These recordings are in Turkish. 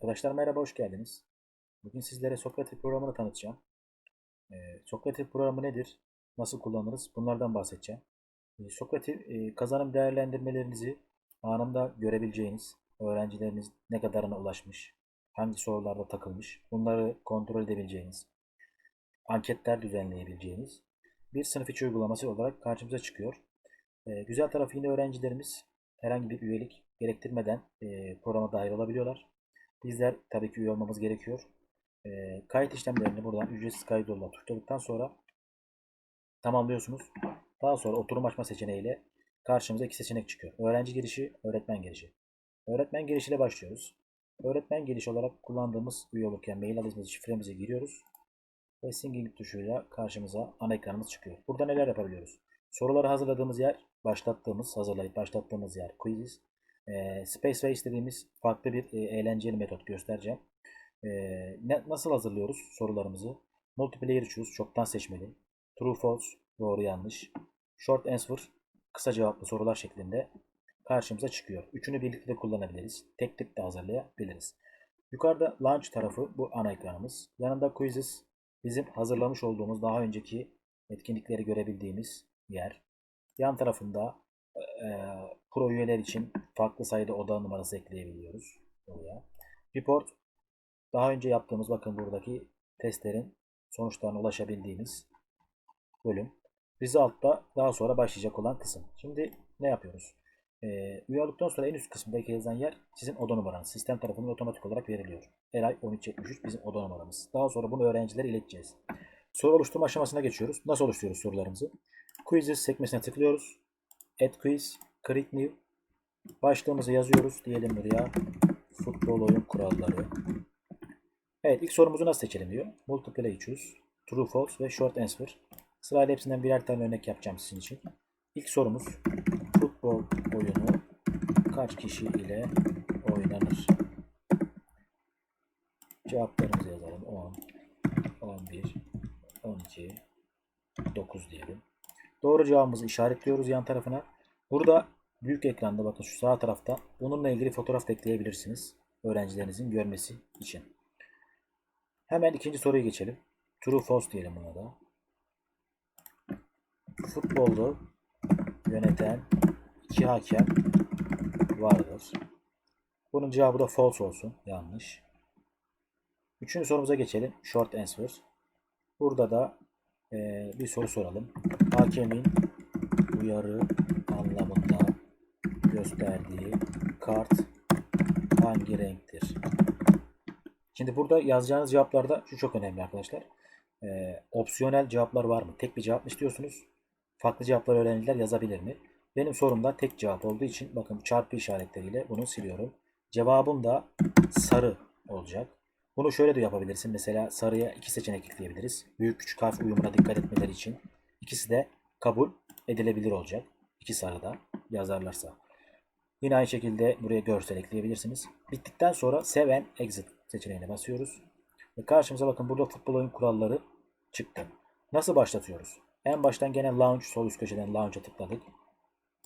Arkadaşlar merhaba, hoş geldiniz. Bugün sizlere Sokrates programını tanıtacağım. Ee, Sokrates programı nedir? Nasıl kullanırız? Bunlardan bahsedeceğim. Ee, Sokrates e, kazanım değerlendirmelerinizi anında görebileceğiniz, öğrencileriniz ne kadarına ulaşmış, hangi sorularda takılmış, bunları kontrol edebileceğiniz, anketler düzenleyebileceğiniz bir sınıf içi uygulaması olarak karşımıza çıkıyor. Ee, güzel tarafı yine öğrencilerimiz herhangi bir üyelik gerektirmeden e, programa dahil olabiliyorlar. Bizler tabii ki üye olmamız gerekiyor. E, kayıt işlemlerini buradan ücretsiz kaydolla tuşladıktan sonra tamamlıyorsunuz. Daha sonra oturum açma seçeneğiyle karşımıza iki seçenek çıkıyor. Öğrenci girişi, öğretmen girişi. Öğretmen girişiyle başlıyoruz. Öğretmen girişi olarak kullandığımız üye olurken mail adresimizi, şifremizi giriyoruz. Ve singing tuşuyla karşımıza ana ekranımız çıkıyor. Burada neler yapabiliyoruz? Soruları hazırladığımız yer, başlattığımız, hazırlayıp başlattığımız yer quizzes. E, Space Race dediğimiz farklı bir e, eğlenceli metot göstereceğim. E, ne, nasıl hazırlıyoruz sorularımızı? Multiplayer choose, çoktan seçmeli. True false, doğru yanlış. Short answer, kısa cevaplı sorular şeklinde karşımıza çıkıyor. Üçünü birlikte de kullanabiliriz. Tek tek de hazırlayabiliriz. Yukarıda launch tarafı bu ana ekranımız. Yanında quizzes bizim hazırlamış olduğumuz daha önceki etkinlikleri görebildiğimiz yer. Yan tarafında e, pro üyeler için farklı sayıda oda numarası ekleyebiliyoruz buraya. Report daha önce yaptığımız bakın buradaki testlerin sonuçlarına ulaşabildiğimiz bölüm. Result'ta daha sonra başlayacak olan kısım. Şimdi ne yapıyoruz? Ee, üye olduktan sonra en üst kısımdaki yazan yer sizin oda numaranız. Sistem tarafından otomatik olarak veriliyor. Eray 1373 bizim oda numaramız. Daha sonra bunu öğrencilere ileteceğiz. Soru oluşturma aşamasına geçiyoruz. Nasıl oluşturuyoruz sorularımızı? Quizzes sekmesine tıklıyoruz. Add quiz, create new. Başlığımızı yazıyoruz. Diyelim buraya futbol oyun kuralları. Evet ilk sorumuzu nasıl seçelim diyor. Multiplay choose, true false ve short answer. Sırayla hepsinden birer tane örnek yapacağım sizin için. İlk sorumuz futbol oyunu kaç kişi ile oynanır? Cevaplarımızı yazalım. 10, 11, 12, 9 diyelim. Doğru cevabımızı işaretliyoruz yan tarafına. Burada büyük ekranda bakın şu sağ tarafta bununla ilgili fotoğraf da ekleyebilirsiniz. Öğrencilerinizin görmesi için. Hemen ikinci soruya geçelim. True false diyelim buna da. Futbolda yöneten iki hakem vardır. Bunun cevabı da false olsun. Yanlış. Üçüncü sorumuza geçelim. Short answer. Burada da e, bir soru soralım. Hakemin uyarı anlamında gösterdiği kart hangi renktir? Şimdi burada yazacağınız cevaplarda şu çok önemli arkadaşlar. Ee, opsiyonel cevaplar var mı? Tek bir cevap mı istiyorsunuz? Farklı cevaplar öğrenciler yazabilir mi? Benim sorumda tek cevap olduğu için bakın çarpı işaretleriyle bunu siliyorum. Cevabım da sarı olacak. Bunu şöyle de yapabilirsin. Mesela sarıya iki seçenek ekleyebiliriz. Büyük küçük harf uyumuna dikkat etmeleri için. İkisi de kabul edilebilir olacak. İki sarıda yazarlarsa. Yine aynı şekilde buraya görsel ekleyebilirsiniz. Bittikten sonra Save and Exit seçeneğine basıyoruz. Ve karşımıza bakın burada futbol oyun kuralları çıktı. Nasıl başlatıyoruz? En baştan gene Launch sol üst köşeden Launch'a tıkladık.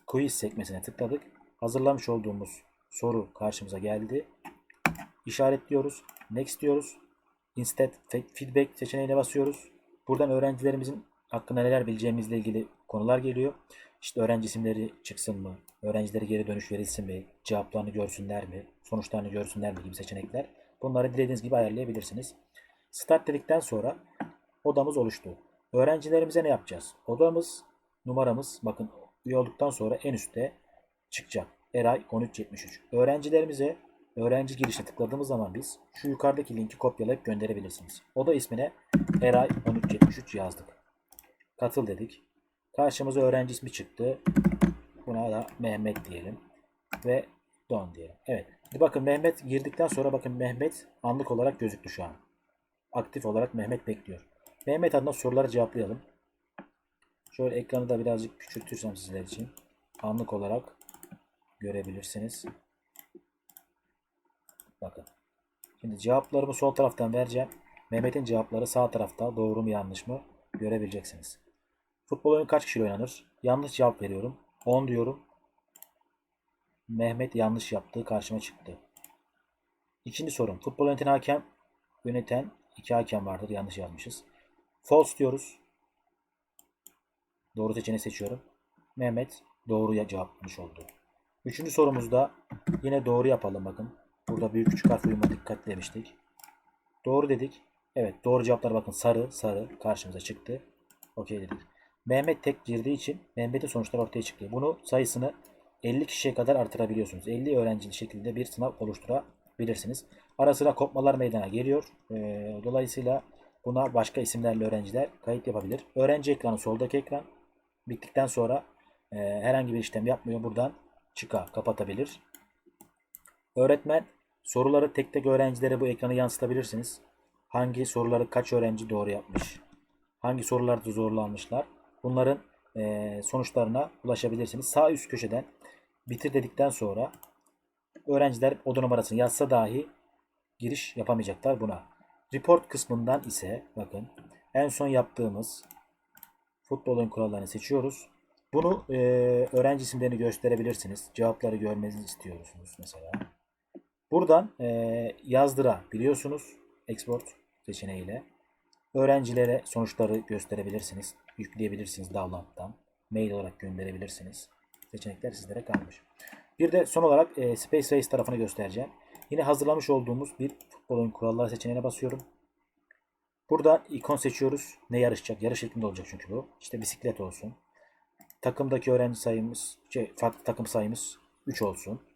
Quiz sekmesine tıkladık. Hazırlamış olduğumuz soru karşımıza geldi. İşaretliyoruz. Next diyoruz. Instead feedback seçeneğine basıyoruz. Buradan öğrencilerimizin hakkında neler bileceğimizle ilgili konular geliyor. İşte öğrenci isimleri çıksın mı? Öğrencilere geri dönüş verilsin mi? Cevaplarını görsünler mi? Sonuçlarını görsünler mi? gibi seçenekler. Bunları dilediğiniz gibi ayarlayabilirsiniz. Start dedikten sonra odamız oluştu. Öğrencilerimize ne yapacağız? Odamız, numaramız bakın üye olduktan sonra en üstte çıkacak. Eray 1373. Öğrencilerimize öğrenci girişine tıkladığımız zaman biz şu yukarıdaki linki kopyalayıp gönderebilirsiniz. Oda ismine Eray 1373 yazdık. Katıl dedik. Karşımıza öğrenci ismi çıktı. Buna da Mehmet diyelim. Ve Don diyelim. Evet. Bakın Mehmet girdikten sonra bakın Mehmet anlık olarak gözüktü şu an. Aktif olarak Mehmet bekliyor. Mehmet adına soruları cevaplayalım. Şöyle ekranı da birazcık küçültürsem sizler için. Anlık olarak görebilirsiniz. Bakın. Şimdi cevaplarımı sol taraftan vereceğim. Mehmet'in cevapları sağ tarafta doğru mu yanlış mı görebileceksiniz. Futbol oyunu kaç kişiyle oynanır? Yanlış cevap veriyorum. 10 diyorum. Mehmet yanlış yaptığı karşıma çıktı. İkinci sorum. Futbol yöneten hakem yöneten iki hakem vardır. Yanlış yazmışız. False diyoruz. Doğru seçeneği seçiyorum. Mehmet doğruya cevaplamış oldu. Üçüncü sorumuzda yine doğru yapalım bakın. Burada büyük küçük harf uyuma dikkat demiştik. Doğru dedik. Evet doğru cevaplar bakın sarı sarı karşımıza çıktı. Okey dedik. Mehmet tek girdiği için Mehmet'in sonuçları ortaya çıktı. Bunu sayısını 50 kişiye kadar artırabiliyorsunuz. 50 öğrencili şekilde bir sınav oluşturabilirsiniz. Ara sıra kopmalar meydana geliyor. Ee, dolayısıyla buna başka isimlerle öğrenciler kayıt yapabilir. Öğrenci ekranı soldaki ekran. Bittikten sonra e, herhangi bir işlem yapmıyor. Buradan çıka kapatabilir. Öğretmen soruları tek tek öğrencilere bu ekranı yansıtabilirsiniz. Hangi soruları kaç öğrenci doğru yapmış? Hangi sorularda zorlanmışlar? Bunların e, sonuçlarına ulaşabilirsiniz. Sağ üst köşeden bitir dedikten sonra öğrenciler oda numarasını yazsa dahi giriş yapamayacaklar buna. Report kısmından ise bakın en son yaptığımız futbol oyun kurallarını seçiyoruz. Bunu e, öğrenci isimlerini gösterebilirsiniz. Cevapları görmenizi istiyorsunuz mesela. Buradan e, yazdırabiliyorsunuz. Export seçeneğiyle. Öğrencilere sonuçları gösterebilirsiniz. Yükleyebilirsiniz download'dan. Mail olarak gönderebilirsiniz. Seçenekler sizlere kalmış. Bir de son olarak e, Space Race tarafını göstereceğim. Yine hazırlamış olduğumuz bir futbol oyun kuralları seçeneğine basıyorum. Burada ikon seçiyoruz. Ne yarışacak? Yarış şeklinde olacak çünkü bu. İşte bisiklet olsun. Takımdaki öğrenci sayımız, şey, farklı takım sayımız 3 olsun.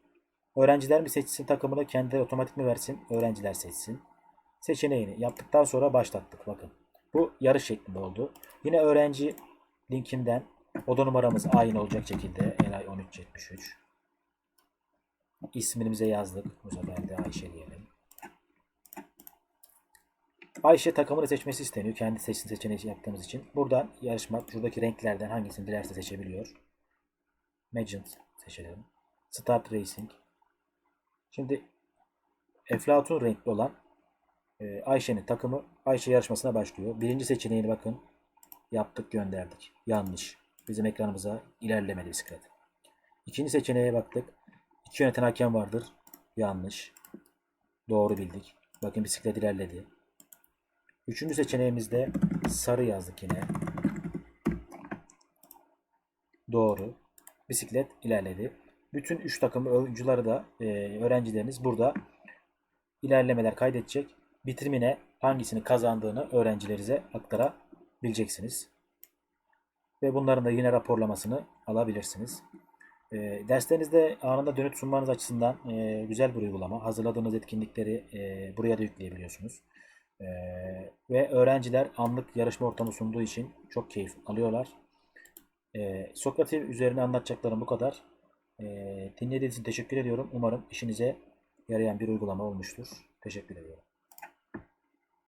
Öğrenciler mi seçsin takımını kendi otomatik mi versin? Öğrenciler seçsin. Seçeneğini yaptıktan sonra başlattık. Bakın. Bu yarış şeklinde oldu. Yine öğrenci linkinden oda numaramız aynı olacak şekilde Elay 1373. İsmimize yazdık. Bu sefer de Ayşe diyelim. Ayşe takımını seçmesi isteniyor. Kendi seçsin seçeneği yaptığımız için. Buradan yarışmak, şuradaki renklerden hangisini dilerse seçebiliyor. Magent seçelim. Start Racing. Şimdi Eflatun renkli olan e, Ayşe'nin takımı Ayşe yarışmasına başlıyor. Birinci seçeneğini bakın. Yaptık gönderdik. Yanlış. Bizim ekranımıza ilerlemedi bisiklet. İkinci seçeneğe baktık. İki yöneten hakem vardır. Yanlış. Doğru bildik. Bakın bisiklet ilerledi. Üçüncü seçeneğimizde sarı yazdık yine. Doğru. Bisiklet ilerledi. Bütün üç takım oyuncuları da e, öğrencileriniz burada ilerlemeler kaydedecek. Bitirimine hangisini kazandığını öğrencilerinize aktarabileceksiniz. Ve bunların da yine raporlamasını alabilirsiniz. E, derslerinizde anında dönüt sunmanız açısından e, güzel bir uygulama. Hazırladığınız etkinlikleri e, buraya da yükleyebiliyorsunuz. E, ve öğrenciler anlık yarışma ortamı sunduğu için çok keyif alıyorlar. E, Sokrates üzerine anlatacaklarım bu kadar. E, dinlediğiniz için teşekkür ediyorum. Umarım işinize yarayan bir uygulama olmuştur. Teşekkür ediyorum.